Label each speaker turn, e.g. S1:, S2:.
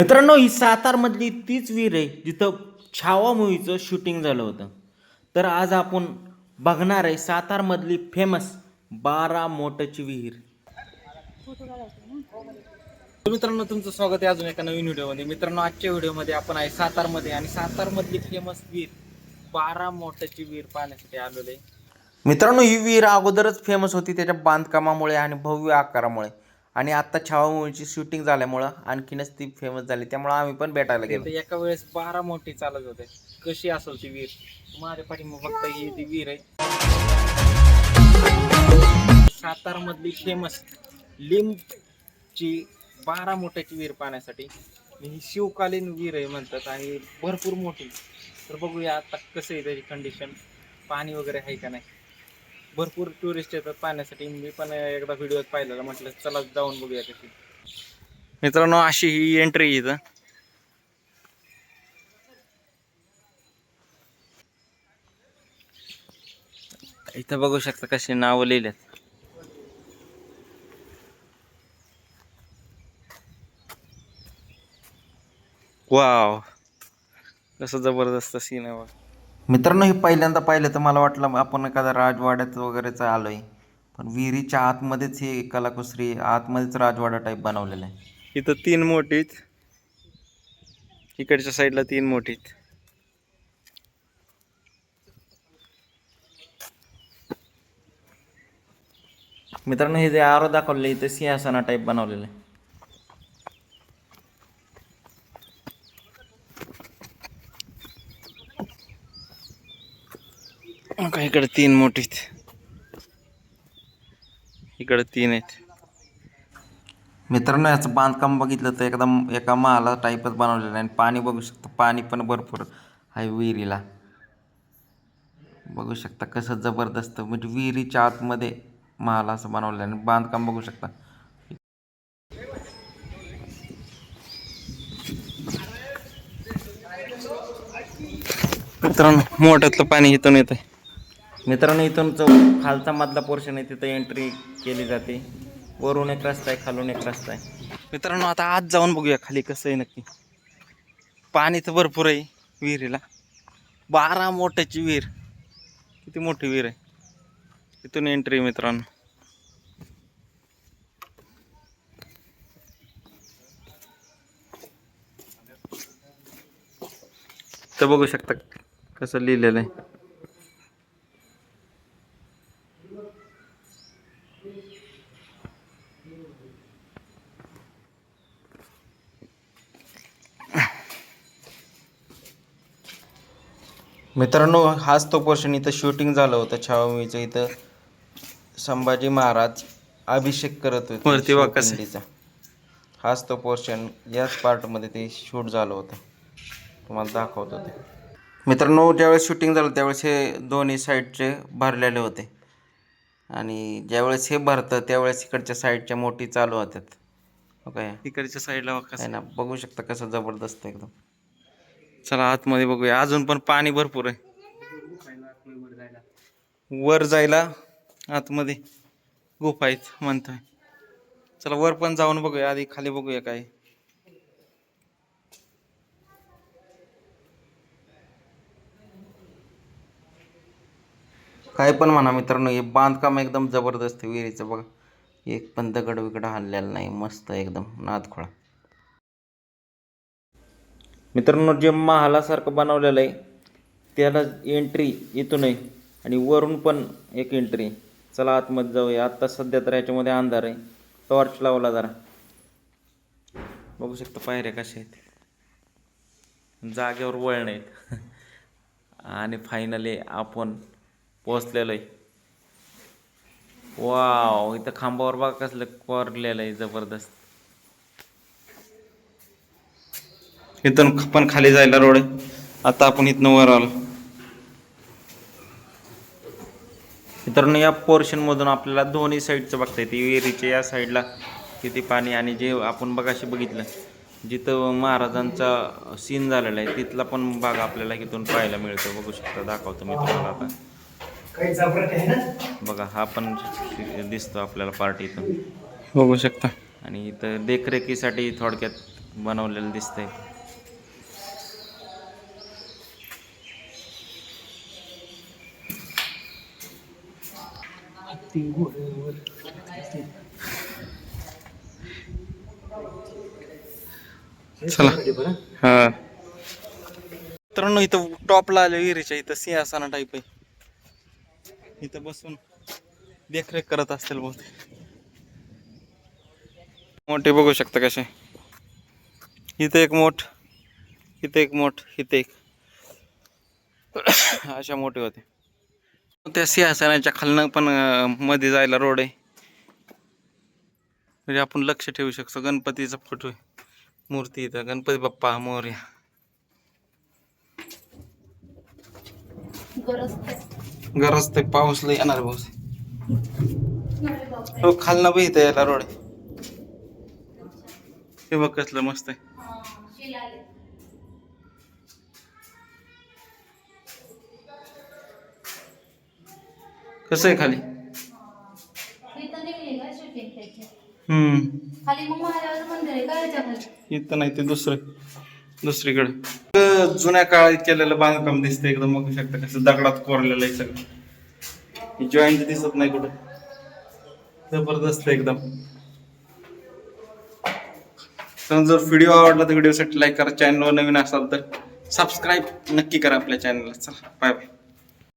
S1: मित्रांनो ही सातारमधली तीच विहीर आहे जिथं छावा मूवीचं शूटिंग झालं होतं. तर आज आपण बघणार आहे सातारमधली फेमस बारा मोटाची विहीर. मित्रांनो तुमचं स्वागत आहे अजून एका नवीन व्हिडिओमध्ये. मित्रांनो आजच्या व्हिडिओमध्ये आपण आहे सातारमध्ये आणि सातारमधली फेमस विहीर बारा मोठ्याची विहीर पाहण्यासाठी आलेलो आहे. मित्रांनो ही विहीर अगोदरच फेमस होती त्याच्या बांधकामामुळे आणि भव्य आकारामुळे. आणि आता छावा मूवीची शूटिंग झाल्यामुळं आणखीनच ती फेमस झाली. त्यामुळे आम्ही पण भेटायला गेलो. एका वेळेस बारा मोठी चालत होते. कशी असेल ती विहीर माझ्या पाठीमाग फक्त ही ती विहीर आहे. सातारमधली फेमस लिंबची बारा मोठ्याची विहीर पाहण्यासाठी ही शिवकालीन विहीर आहे म्हणतात आणि भरपूर मोठी. तर बघूया आता कसं आहे त्याची कंडिशन पाणी वगैरे आहे का नाही? भरपूर टुरिस्ट येतात पाहण्यासाठी. मी पण एकदा व्हिडिओ पाहिलेला म्हटलं चला जाऊन बघूया कशी. मित्रांनो अशी ही एंट्री इथं. इथं बघू शकता कशी नावं लिहिलेत. वाव कसं जबरदस्त सीन आहे मित्रांनो हे पहिल्यांदा पाहिलं तर मला वाटलं आपण एखाद्या राजवाड्यात वगैरेच आलोय. पण विहिरीच्या आतमध्येच ही कलाकुसरी आतमध्येच राजवाडा टाईप बनवलेला आहे. इथं तीन मोठीत इकडच्या साईडला तीन मोठीत. मित्रांनो हे जे आरो दाखवले इथे सिंहासना टाईप बनवलेलं आहे. का इकडे तीन मोठीत इकडे तीन आहेत. मित्रांनो याचं बांधकाम बघितलं तर एकदम एका महाला टाईपच बनवलेलं आहे आणि पाणी बघू शकता पाणी पण भरपूर आहे विहिरीला. बघू शकता कसं जबरदस्त म्हणजे विहिरीच्या आतमध्ये महाल असं बनवलेलं आहे आणि बांधकाम बघू शकता. मित्रांनो मोठ्यातलं पाणी इथून येत आहे मित्रांनो इथून जो खालचा मधला पोर्शन आहे तिथं एंट्री केली जाते. वरून एक रस्ता आहे खालून एक रस्ता आहे. मित्रांनो आता आज जाऊन बघूया खाली कसं आहे नक्की. पाणी तर भरपूर आहे विहिरीला. बारा मोठ्याची विहीर. किती मोठी विहीर आहे? इथून एंट्री मित्रांनो. तर बघू शकता कसं लिहिलेलं आहे. मित्रांनो हाच तो पोर्शन इथं शूटिंग झालं होतं. छावामीचं इथं संभाजी महाराज अभिषेक करत होते. शिवपिंडीचा. हाच तो पोर्शन याच पार्टमध्ये ते शूट झालं होतं. तुम्हाला दाखवत होते मित्रांनो ज्यावेळेस शूटिंग झालं त्यावेळेस हे दोन्ही साईडचे भरलेले होते. आणि ज्यावेळेस हे भरतं त्यावेळेस इकडच्या साईडच्या मोठी चालू होत्यात. ओके
S2: इकडच्या साईडला
S1: ना? बघू शकता कसं जबरदस्त एकदम.
S2: चला आतमध्ये बघूया. अजून पण पाणी भरपूर आहे. वर जायला आतमध्ये गुफा आहेत म्हणतोय. चला वर पण जाऊन बघूया. आधी खाली बघूया काय.
S1: काय पण म्हणा मित्रांनो हे बांधकाम एकदम जबरदस्त विहिरीचं बघा. एक पण दगड विगड हल्लेला नाही. मस्त आहे एकदम नादखोळा. मित्रांनो जे महालासारखं बनवलेलं आहे त्याला एंट्री इथून आहे आणि वरून पण एक एंट्री चला आतमध्ये जाऊया. आत्ता सध्या तर याच्यामध्ये अंधार आहे. टॉर्च लावला जरा. बघू शकतो पायऱ्या कशा आहेत. जागेवर वळण आहेत. आणि फायनली आपण पोचलेलो आहे. वाव इथं खांबावर बघा कसलं कोरलेलं आहे जबरदस्त.
S2: इथून पण खाली जायला रोड आहे. आता आपण इथनं वर आलो.
S1: मित्रांनो या पोर्शनमधून आपल्याला दोन्ही साईडचं बघता येते. विहिरीच्या या साईडला किती पाणी आणि जे आपण बघाशी बघितलं जिथं महाराजांचा सीन झालेला आहे तिथला पण भाग आपल्याला इथून पाहायला मिळतो. बघू शकता दाखवतो मी तुम्हाला आता. बघा हा पण दिसतो आपल्याला पार्ट इथून.
S2: बघू शकता.
S1: आणि इथं देखरेखीसाठी थोडक्यात
S2: बनवलेलं दिसतंय. चला. हा. मित्रांनो इथं टॉपला आले विहिरीच्या इथं सिंहासना टाईप आहे. इथं बसून देखरेख करत असतील बहुतेक. मोठे बघू शकता कसे इथं एक मोठ इथं एक मोठ इथं एक. अशा मोठे होते. त्या सिंहासनाच्या खालनं पण मध्ये जायला रोड आहे. म्हणजे आपण लक्ष ठेवू शकतो. गणपतीचा फोटो आहे. मूर्ती इथं. गणपती बाप्पा मोर्या गरज ते पाऊस लय येणार पाऊस हो खालनं बी इथं यायला रोड आहे. हे बघ कसलं मस्त आहे. कसं आहे खाली? हम्म. इथं नाही ते दुसरं दुसरीकडे. जुन्या काळात केलेलं बांधकाम दिसतं एकदम बघू शकता कसं दगडात कोरलेलं आहे सगळं. जॉईंट दिसत नाही कुठं. जबरदस्त आहे एकदम. तर जर व्हिडिओ आवडला तर व्हिडिओसाठी लाईक करा. चॅनलवर नवीन असाल तर सबस्क्राईब नक्की करा आपल्या चॅनलला चला बाय बाय